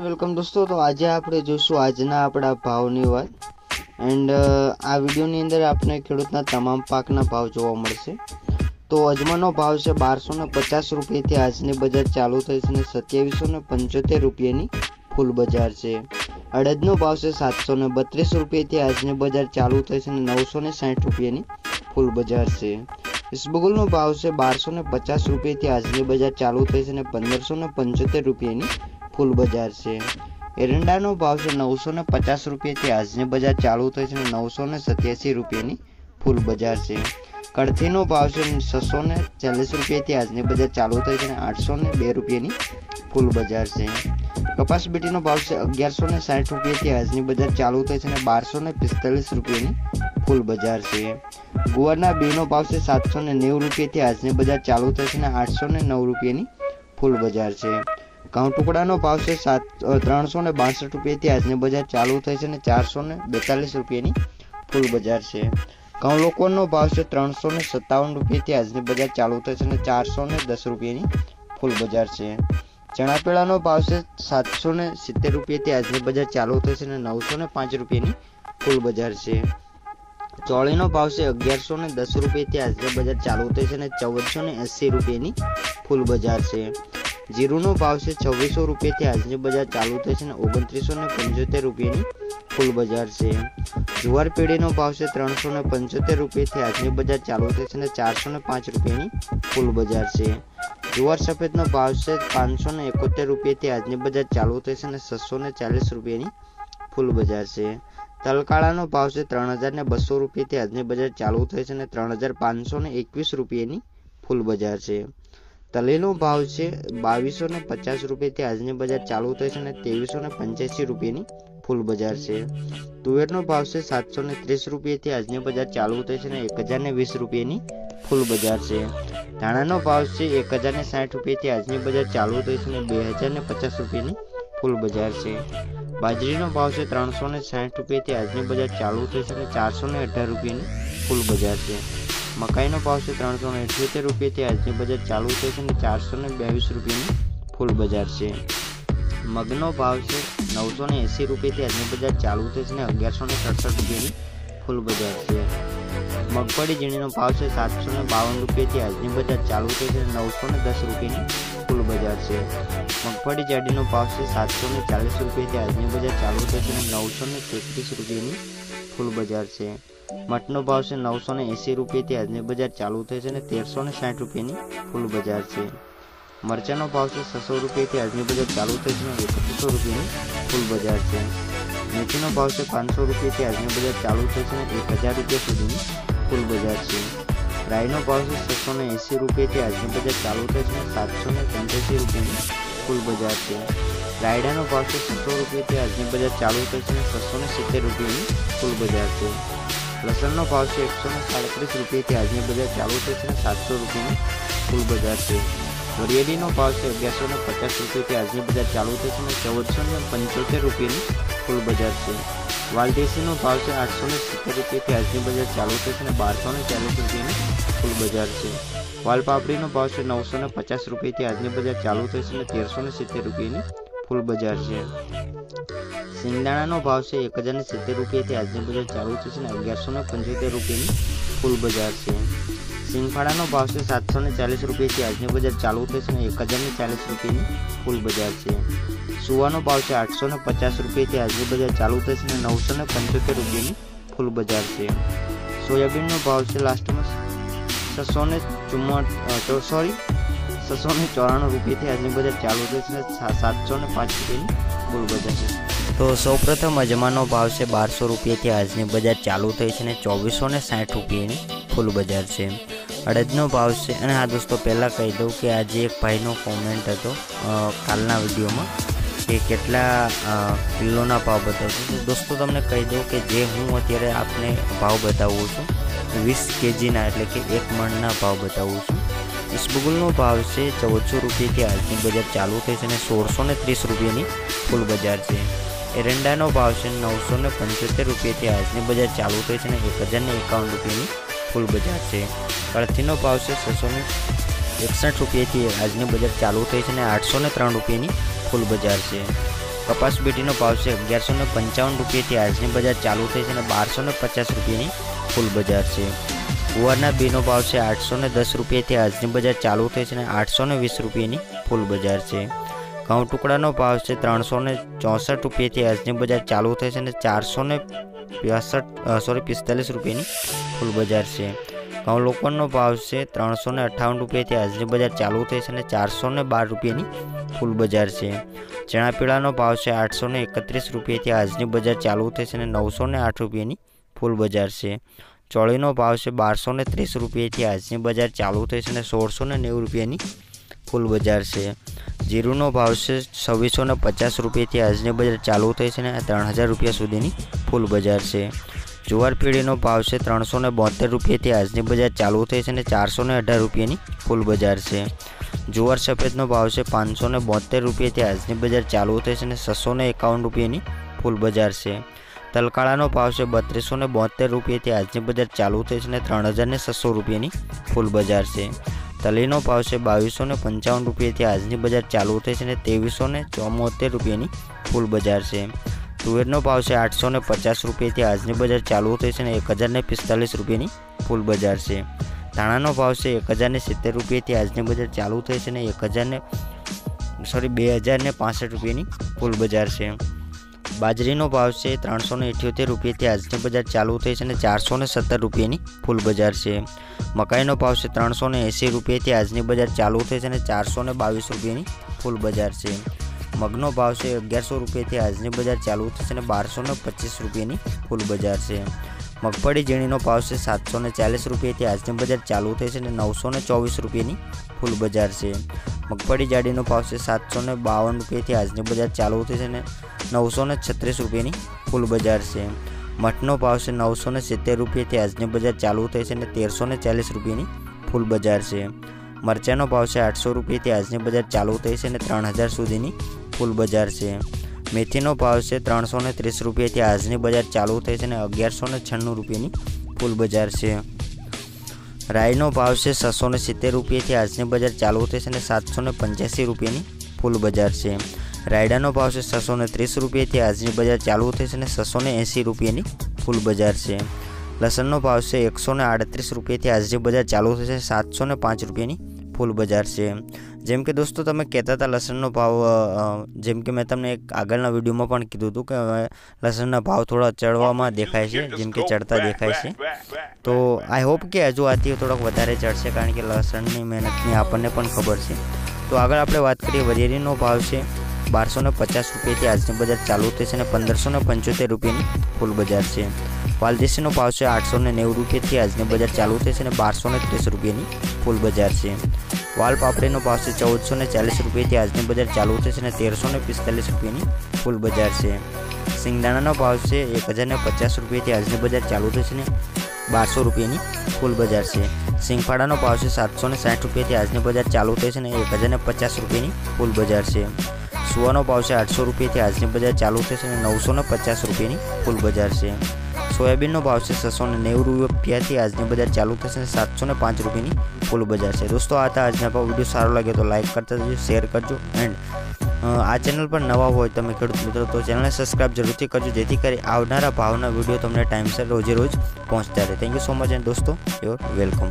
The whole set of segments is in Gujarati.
વેલકમ દોસ્તો, તો આજે આપણે જોઈશું આજના આપણા ભાવની વાત. એન્ડ આ વિડીયોની અંદર આપણે ખેડૂતના તમામ પાકના ભાવ જોવા મળશે. તો અજમાનો ભાવ છે બારસો ને પચાસ રૂપિયાથી આજની બજાર ચાલુ થઈ છે અને સત્યાવીસો ને પંચોતેર રૂપિયાની ફૂલ બજાર છે. અડદનો ભાવ છે સાતસો ને બત્રીસ રૂપિયાથી આજની બજાર ચાલુ થઈ છે અને નવસો ને સાઠ રૂપિયાની ફૂલ બજાર છે. ઇસબગુલનો ભાવ છે બારસો ને પચાસ રૂપિયાથી આજની બજાર ચાલુ થઈ છે અને પંદરસો ને પંચોતેર રૂપિયાની ફૂલ બજાર છે. એરંડાનો ભાવ છે નવસો ને પચાસ રૂપિયાથી આજની બજાર ચાલુ થઈ છે અને નવસો ને સત્યાસી રૂપિયાની ફૂલ બજાર છે. કળથીનો ભાવ છે છસો ને ચાલીસ રૂપિયાથી આજની બજાર ચાલુ થઈ છે અને આઠસો ને બે રૂપિયાની ફૂલ બજાર છે. કપાસ બીટીનો ભાવ છે અગિયારસો ને સાઠ રૂપિયાથી આજની બજાર ચાલુ થઈ છે અને બારસો ને પિસ્તાલીસ રૂપિયાની ફૂલ બજાર છે. ગુવારના બીનો ભાવ છે સાતસો ને નેવું રૂપિયાથી આજની બજાર ચાલુ થઈ છે અને આઠસો ને નવ રૂપિયાની ફૂલ બજાર છે. ઘઉં ટુકડાનો ભાવ છે સાત ત્રણસો ને બાસઠ રૂપિયાથી આજની બજાર ચાલુ થઈ છે અને ચારસો ને બેતાલીસ રૂપિયાની ફૂલ બજાર છે. ઘઉં લોકોનો ભાવ છે ત્રણસો ને સત્તાવન રૂપિયાથી આજની બજાર ચાલુ થઈ છે અને ચારસો ને દસ રૂપિયાની ફૂલ બજાર છે. ચણા પેળાનો ભાવ છે સાતસો ને સિત્તેર રૂપિયાથી આજની બજાર ચાલુ થઈ છે અને નવસો ને પાંચ રૂપિયાની ફૂલ બજાર છે. ચોળીનો ભાવ છે અગિયારસો ને દસ રૂપિયાથી આજની બજાર ચાલુ થઈ છે અને ચૌદસો ને એંસી રૂપિયાની ફૂલ બજાર છે. જીરુનો ભાવ છે છવ્વીસો રૂપિયાથી આજની બજાર ચાલુ થઈ છે અને ઓગણત્રીસો ને પંચોતેર રૂપિયાની ફૂલ બજાર છે. જુવાર પેઢીનો ભાવ છે ત્રણસો ને પંચોતેર રૂપિયાથી આજની બજાર ચાલુ છે અને ચારસો ને પાંચ રૂપિયાની ફૂલ બજાર છે. જુવાર સફેદનો ભાવ છે પાંચસો ને એકોતેર રૂપિયાથી આજની બજાર ચાલુ થઈ છે અને છસો ને ચાલીસ રૂપિયાની ફૂલ બજાર છે. તલકાળાનો ભાવ છે ત્રણ હજાર ને બસો રૂપિયાથી આજની બજાર ચાલુ છે અને ત્રણ હજાર પાંચસો ને એકવીસ રૂપિયાની ફૂલ બજાર છે. તલેનો ભાવ છે બાવીસો ને પચાસ રૂપિયાથી આજની બજાર ચાલુ થઈ છે અને ત્રેવીસો ને પંચ્યાસી રૂપિયાની ફૂલ બજાર છે. તુવેરનો ભાવ છે સાતસો ને ત્રીસ રૂપિયાથી આજની બજાર ચાલુ થઈ છે અને એક હજાર ને વીસ રૂપિયાની ફૂલ બજાર છે. ધાણાનો ભાવ છે એક હજાર ને સાઠ રૂપિયાથી આજની બજાર ચાલુ થઈ છે અને બે હજાર ને પચાસ રૂપિયાની ફૂલ બજાર છે. બાજરીનો ભાવ છે ત્રણસો ને સાઠ રૂપિયાથી આજની બજાર ચાલુ થઈ છે અને ચારસો ને અઢાર રૂપિયાની ફૂલ બજાર છે. મકાઈનો ભાવ છે ત્રણસો ને અઠ્યોતેર રૂપિયાથી આજની બજાર ચાલુ છે અને ચારસો ને બાવીસ રૂપિયાની ફૂલ બજાર છે. મગનો ભાવ છે નવસો ને એંસી રૂપિયાથી આજની બજાર ચાલુ છે અને અગિયારસો ને સડસઠ રૂપિયાની ફૂલ બજાર છે. મગફળી ઝીણીનો ભાવ છે સાતસો ને બાવન રૂપિયાથી આજની બજાર ચાલુ છે અને નવસો ને દસ રૂપિયાની ફૂલ બજાર છે. મગફળી જાડીનો ભાવ છે સાતસો ને ચાલીસ રૂપિયાથી આજની બજાર ચાલુ છે અને નવસો ને તેત્રીસ રૂપિયાની ફૂલ બજાર છે. મઠનો ભાવ છે નવસો ને એંસી રૂપિયાથી આજની બજાર ચાલુ થઈ છે અને તેરસો ને સાઠ રૂપિયાની ફૂલ બજાર છે. મરચાનો ભાવ છે છસો રૂપિયાથી આજની બજાર ચાલુ થઈ છે અને એકત્રીસો રૂપિયાની ફૂલ બજાર છે. મેથીનો ભાવ છે પાંચસો રૂપિયાથી આજની બજાર ચાલુ થઈ છે અને એક હજાર રૂપિયા સુધીની ફૂલ બજાર છે. રાઈનો ભાવ છે છસો ને એંસી રૂપિયાથી આજની બજાર ચાલુ થઈ છે અને સાતસો ને પંચ્યાસી રૂપિયાની ફૂલ બજાર છે. રાયડાનો ભાવ છે છસો રૂપિયાથી આજની બજાર ચાલુ થઈ છે અને છસો ને સિત્તેર રૂપિયાની ફૂલ બજાર છે. લસણનો ભાવ છે એકસો ને સાડત્રીસ રૂપિયાથી આજની બજાર ચાલુ છે અને સાતસો રૂપિયાની ફૂલ બજાર છે. વરિયાળીનો ભાવ છે અગિયારસો ને પચાસ રૂપિયાથી આજની બજાર ચાલુ છે અને ચૌદસો ને પંચોતેર રૂપિયાની ફૂલ બજાર છે. વાલદેશીનો ભાવ છે આઠસો ને સિત્તેર રૂપિયાથી આજની બજાર ચાલુ છે અને બારસો ને ચાલીસ રૂપિયાની ફૂલ બજાર છે. વાલપાપડીનો ભાવ છે નવસો ને પચાસ રૂપિયાથી આજની બજાર ચાલુ છે અને તેરસો ને સિત્તેર રૂપિયાની ફૂલ બજાર છે. સિંગદાણાનો ભાવ છે એક હજાર ને સિત્તેર રૂપિયાથી આજની બજાર ચાલુ થશે અને અગિયારસો ને પંચોતેર રૂપિયાની ફૂલ બજાર છે. સિંગફાળાનો ભાવ છે સાતસો ને ચાલીસ રૂપિયાથી આજની બજાર ચાલુ થશે ને એક હજાર ને ચાલીસ રૂપિયાની ફૂલ બજાર છે. સુવાનો ભાવ છે આઠસો ને પચાસ રૂપિયાથી આજની બજાર ચાલુ થશે ને નવસો ને પંચોતેર રૂપિયાની ફૂલ બજાર છે. સોયાબીનનો ભાવ છે લાસ્ટમાં છસો ને ચુમ્મા સોરી છસો ને ચોરાણું રૂપિયાથી આજની બજાર ચાલુ છે અને સાતસો ને પાંચ રૂપિયાની કુલ બજાર છે. તો સૌપ્રથમ અજમાનો ભાવ છે બારસો રૂપિયાથી આજની બજાર ચાલુ થઈ છે અને ચોવીસો ને સાઠ રૂપિયાની ફૂલ બજાર છે. અડદનો ભાવ છે અને હા દોસ્તો, પહેલાં કહી દઉં કે આજે એક ભાઈનો કોમેન્ટ હતો કાલના વિડીયોમાં કે કેટલા કિલોના ભાવ બતાવશું. દોસ્તો, તમને કહી દઉં કે જે હું અત્યારે આપને ભાવ બતાવું છું, વીસ કેજીના એટલે કે એક મણના ભાવ બતાવું છું. ઇસબગુલનો ભાવ છે ચૌદસો રૂપિયાથી આજની બજાર ચાલુ થઈ છે અને સોળસો ને ત્રીસ રૂપિયાની ફૂલ બજાર છે. એરંડાનો ભાવ છે નવસો ને પંચોતેર રૂપિયાથી આજની બજાર ચાલુ થઈ છે અને એક હજાર ને એકાવન રૂપિયાની ફૂલ બજાર છે. અડથીનો ભાવ છે છસો ને એકસઠ રૂપિયાથી આજની બજાર ચાલુ થઈ છે અને આઠસો ને ત્રણ રૂપિયાની ફૂલ બજાર છે. કપાસ બેટીનો ભાવ છે અગિયારસો ને પંચાવન રૂપિયાથી આજની બજાર ચાલુ થઈ છે અને બારસો ને પચાસ રૂપિયાની ફૂલ બજાર છે. ગુવારના બીનો ભાવ છે આઠસો ને દસ રૂપિયાથી આજની બજાર ચાલુ થઈ છે અને આઠસો ને વીસ રૂપિયાની ફૂલ બજાર છે. ઘઉં ટુકડાનો ભાવ છે ત્રણસો ને ચોસઠ રૂપિયાથી આજની બજાર ચાલુ થઈ છે અને ચારસો ને પાસઠ સોરી પિસ્તાલીસ રૂપિયાની ફૂલ બજાર છે. ઘઉં લોકોનો ભાવ છે ત્રણસો ને અઠ્ઠાવન રૂપિયાથી આજની બજાર ચાલુ થઈ છે અને ચારસો ને બાર રૂપિયાની ફૂલ બજાર છે. ચણા પીળાનો ભાવ છે આઠસો ને એકત્રીસ રૂપિયાથી આજની બજાર ચાલુ થઈ છે અને નવસો ને આઠ રૂપિયાની ફૂલ બજાર છે. ચોળીનો ભાવ છે બારસો ને ત્રીસ રૂપિયાથી આજની બજાર ચાલુ થઈ છે અને સોળસો ને નેવું રૂપિયાની ફૂલ બજાર છે. જીરુનો ભાવ છે છવ્વીસો ને પચાસ રૂપિયાથી આજની બજાર ચાલુ થઈ છે અને ત્રણ હજાર રૂપિયા સુધીની ફૂલ બજાર છે. જુવાર પીળીનો ભાવ છે ત્રણસો ને બોતેર રૂપિયાથી આજની બજાર ચાલુ થઈ છે અને ચારસો ને અઢાર રૂપિયાની ફૂલ બજાર છે. જુવાર સફેદનો ભાવ છે પાંચસો ને બોતેર રૂપિયાથી આજની બજાર ચાલુ થઈ છે અને છસો ને એકાવન રૂપિયાની ફૂલ બજાર છે. તલકાળાનો ભાવ છે બત્રીસો ને બોતેર રૂપિયાથી આજની બજાર ચાલુ થઈ છે અને ત્રણ હજાર ને છસો રૂપિયાની ફૂલ બજાર છે. તલીનો ભાવ છે બાવીસો ને પંચાવન રૂપિયાથી આજની બજાર ચાલુ થઈ છે અને ત્રેવીસો ને ચોમોતેર રૂપિયાની ફૂલ બજાર છે. તુવેરનો ભાવ છે આઠસો ને પચાસ રૂપિયાથી આજની બજાર ચાલુ થઈ છે અને એક હજાર ને પિસ્તાલીસ રૂપિયાની ફૂલ બજાર છે. ધાણાનો ભાવ છે એક હજાર ને સિત્તેર રૂપિયાથી આજની બજાર ચાલુ થઈ છે અને એક હજાર ને સોરી બે હજાર ને પાસઠ રૂપિયાની ફૂલ બજાર છે. બાજરીનો ભાવ છે ત્રણસો ને અઠ્યોતેર રૂપિયાથી આજની બજાર ચાલુ થઈ છે અને ચારસો ને સત્તર રૂપિયાની ફૂલ બજાર છે. મકાઈનો ભાવ છે ત્રણસો ને એંસી રૂપિયાથી આજની બજાર ચાલુ થઈ છે અને ચારસો ને બાવીસ રૂપિયાની ફૂલ બજાર છે. મગનો ભાવ છે અગિયારસો રૂપિયાથી આજની બજાર ચાલુ થઈ છે અને બારસો ને પચીસ રૂપિયાની ફૂલ બજાર છે. મગફળી ઝીણીનો ભાવ છે સાતસો ને ચાલીસ રૂપિયાથી આજની બજાર ચાલુ થઈ છે અને નવસો ને ચોવીસ રૂપિયાની ફૂલ બજાર છે. મગફળી જાડીનો ભાવ છે સાતસો ને બાવન રૂપિયાથી આજની બજાર ચાલુ થઈ છે અને નવસો ને છત્રીસ રૂપિયાની ફૂલ બજાર છે. મઠનો ભાવ છે નવસો ને સિત્તેર રૂપિયાથી આજની બજાર ચાલુ થઈ છે અને તેરસો ને ચાલીસ રૂપિયાની ફૂલ બજાર છે. મરચાંનો ભાવ છે આઠસો રૂપિયાથી આજની બજાર ચાલુ થઈ છે અને ત્રણ હજાર સુધીની ફૂલ બજાર છે. મેથીનો ભાવ છે ત્રણસો ને ત્રીસ રૂપિયાથી આજની બજાર ચાલુ થઈ છે અને અગિયારસો ને છન્નું રૂપિયાની ફૂલ બજાર છે. રાઈનો ભાવ છે છસો ને સિત્તેર રૂપિયાથી આજની બજાર ચાલુ થઈ છે અને સાતસો ને પંચ્યાસી રૂપિયાની ફૂલ બજાર છે. રાયડાનો ભાવ છે છસો ને ત્રીસ રૂપિયાથી આજની બજાર ચાલુ થઈ છે અને છસો ને એંસી રૂપિયાની ફૂલ બજાર છે. લસણનો ભાવ છે એકસો ને આડત્રીસ રૂપિયાથી આજની બજાર ચાલુ થઈ છે સાતસો ને પાંચ રૂપિયાની ફૂલ બજાર છે. જેમ કે દોસ્તો, તમે કહેતા હતા લસણનો ભાવ જેમ કે મેં તમને એક આગળના વિડીયોમાં પણ કીધું હતું કે લસણના ભાવ થોડા ચડવામાં દેખાય છે, જેમ કે ચડતા દેખાય છે. તો આઈ હોપ કે હજુ આથી થોડોક વધારે ચડશે, કારણ કે લસણની મહેનતની આપણને પણ ખબર છે. તો આગળ આપણે વાત કરીએ વરિયેરીનો ભાવ છે. બારસો ને પચાસ રૂપિયાથી આજની બજાર ચાલુ થઈ છે અને પંદરસો ને પંચોતેર રૂપિયાની ફૂલ બજાર છે. વાલદેશીનો ભાવ છે આઠસો ને નેવું રૂપિયાથી આજની બજાર ચાલુ થઈ છે અને બારસો ને ત્રીસ રૂપિયાની ફૂલ બજાર છે. વાલ પાપડીનો ભાવ છે ચૌદસો ને ચાલીસ રૂપિયાથી આજની બજાર ચાલુ થઈ છે અને તેરસો ને પિસ્તાલીસ રૂપિયાની ફૂલ બજાર છે. સિંગદાણાનો ભાવ છે એક હજાર ને પચાસ રૂપિયાથી આજની બજાર ચાલુ થઈ છે ને બારસો રૂપિયાની ફૂલ બજાર છે. સિંગફાડાનો ભાવ છે સાતસો ને સાઠ રૂપિયાથી આજની બજાર ચાલુ થઈ છે ને એક હજાર ને પચાસ રૂપિયાની ફૂલ બજાર છે. સુવાનો ભાવ છે આઠસો રૂપિયાથી આજની બજાર ચાલુ થઈ છે અને નવસો ને પચાસ રૂપિયાની ફૂલ બજાર છે. સોયાબીનનો ભાવ છે છસો ને નેવું રૂપિયાથી આજની બજાર ચાલુ થશે અને સાતસો ને પાંચ રૂપિયાની ફૂલ બજાર છે. દોસ્તો, આ હતા આજના ભાવ. વીડિયો સારો લાગે તો લાઇક કરતા જજો, શેર કરજો એન્ડ આ ચેનલ પર નવા હોય તમે ખેડૂત મિત્રો, તો ચેનલને સબસ્ક્રાઇબ જરૂરથી કરજો, જેથી કરી આવનારા ભાવના વીડિયો તમને ટાઈમસર રોજે રોજ પહોંચતા રહે. Thank you so much and દોસ્તો યોર વેલકમ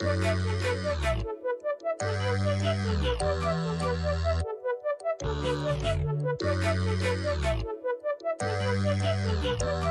Thank you.